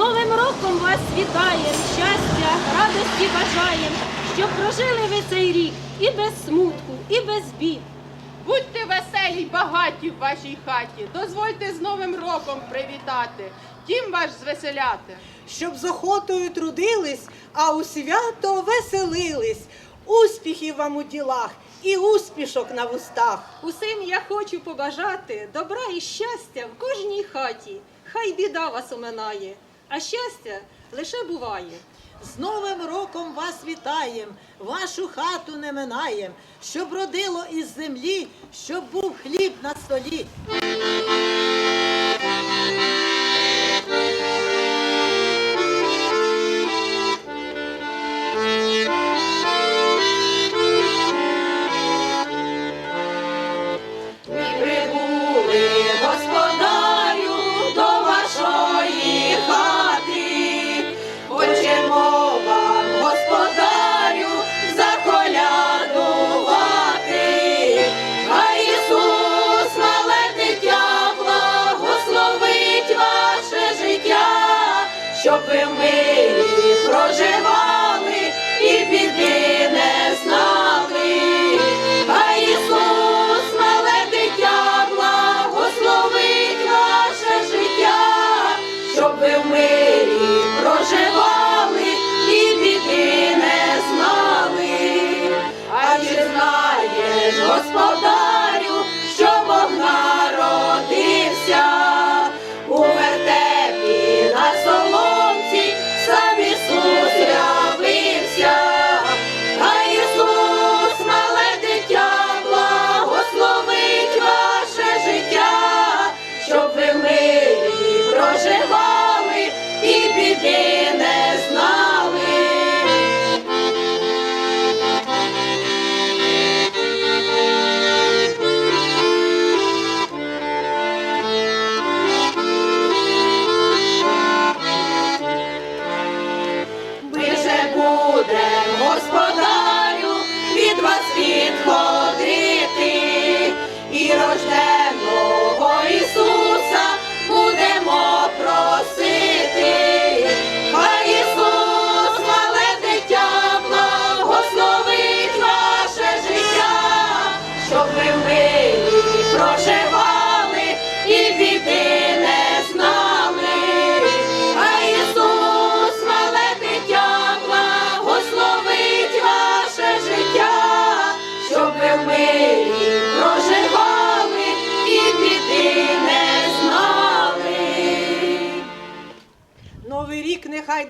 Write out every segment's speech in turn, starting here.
Новим роком вас вітаєм, щастя, радості бажаєм, щоб прожили ви цей рік і без смутку, і без бід. Будьте веселі багаті в вашій хаті. Дозвольте з Новим роком привітати, тім ваш звеселяти. Щоб з охотою трудились, а у свято веселились. Успіхів вам у ділах і успішок на вустах. Усім я хочу побажати добра і щастя в кожній хаті. Хай біда вас оминає а щастя лише буває. З Новим роком вас вітаєм, вашу хату не минаєм, щоб родило із землі, щоб був хліб на столі. Щоб мирі проживали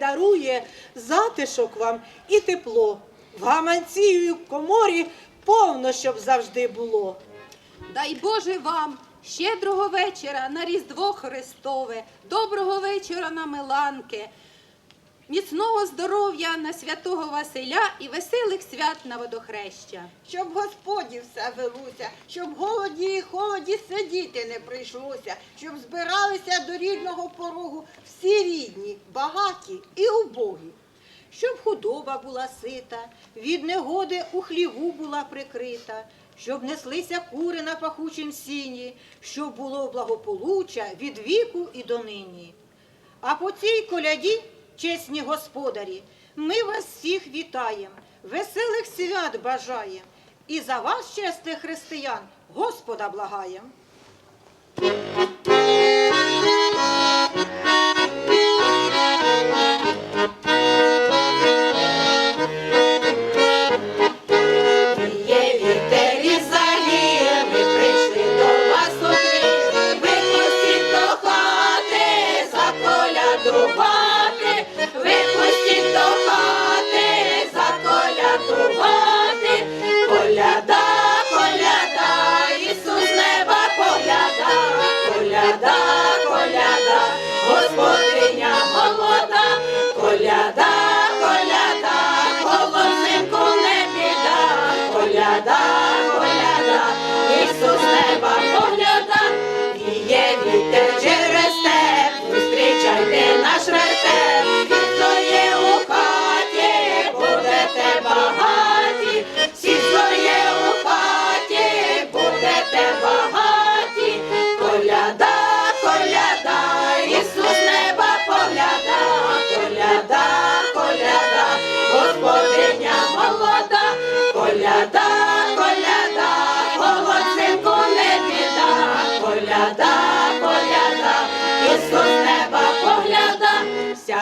дарує затишок вам і тепло. В гаманці в коморі повно, щоб завжди було. Дай Боже вам щедрого вечора на Різдво Христове, доброго вечора на Миланки, міцного здоров'я на святого Василя і веселих свят на водохреща. щоб Господі все велося, щоб голоді і холоді сидіти не прийшлося, щоб збиралися до рідного порогу всі рідні, багаті і убогі. Щоб худоба була сита, від негоди у хліву була прикрита, щоб неслися кури на пахучім сіні, щоб було благополуччя від віку і донині. А по цій коляді, чесні господарі, ми вас всіх вітаємо, веселих свят бажаємо і за вас, чесних християн, Господа благаєм.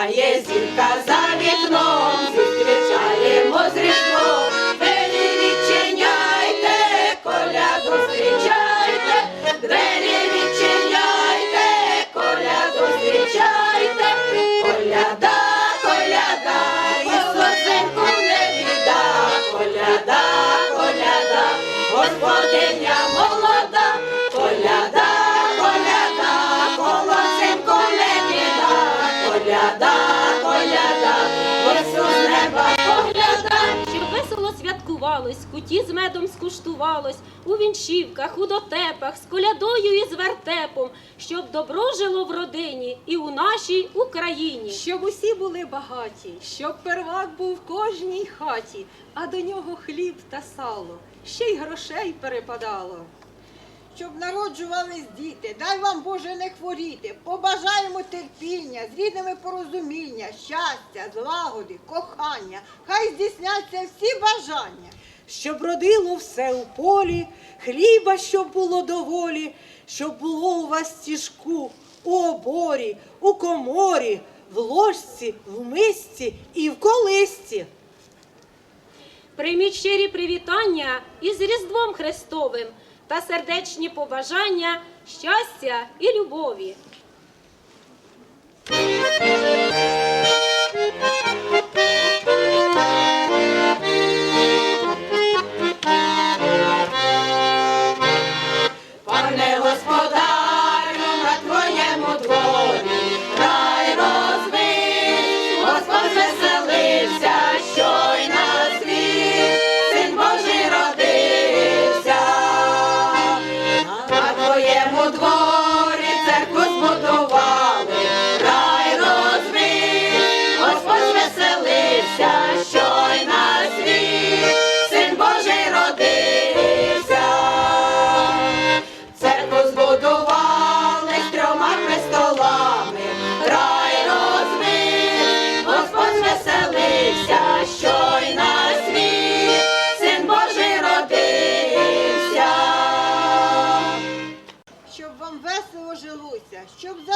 Сяє зірка за вікном, куті з медом скуштувалось, у вінчівках, у дотепах, з колядою і з вертепом, щоб добро жило в родині і у нашій Україні. Щоб усі були багаті, щоб первак був в кожній хаті, а до нього хліб та сало, ще й грошей перепадало. Щоб народжувались діти, дай вам Боже не хворіти. Побажаємо терпіння, з рідними порозуміння, щастя, злагоди, кохання. Хай здійсняться всі бажання. Щоб родило все у полі, хліба, щоб було доволі, щоб було у вас стіжку, у оборі, у коморі, в ложці, в мисці і в колисці. Прийміть щирі привітання із Різдвом Христовим та сердечні побажання, щастя і любові.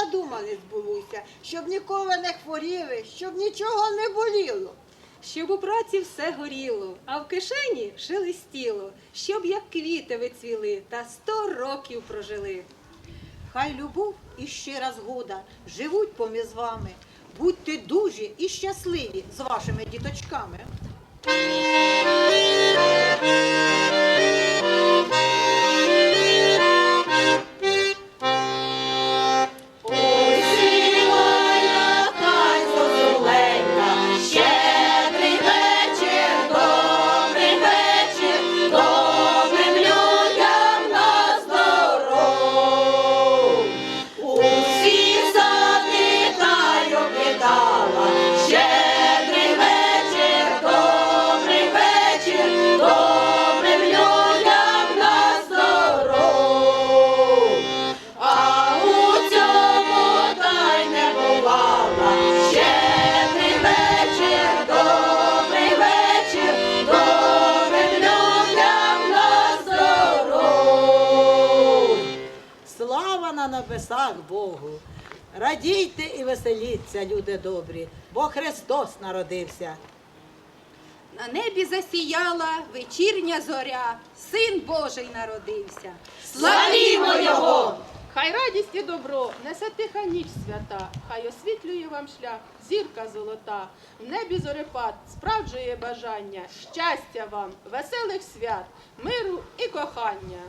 Задумане збулося, щоб ніколи не хворіли, щоб нічого не боліло. Щоб у праці все горіло, а в кишені шелестіло, щоб як квіти ви цвіли та сто років прожили. Хай любов і щира згода живуть поміж вами. Будьте дужі і щасливі з вашими діточками. Небесах Богу! Радійте і веселіться, люди добрі, бо Христос народився. На небі засіяла вечірня зоря, син Божий народився. Славімо його! Хай радість і добро несе тиха ніч свята, хай освітлює вам шлях, зірка золота, в небі зорепад справджує бажання, щастя вам, веселих свят, миру і кохання.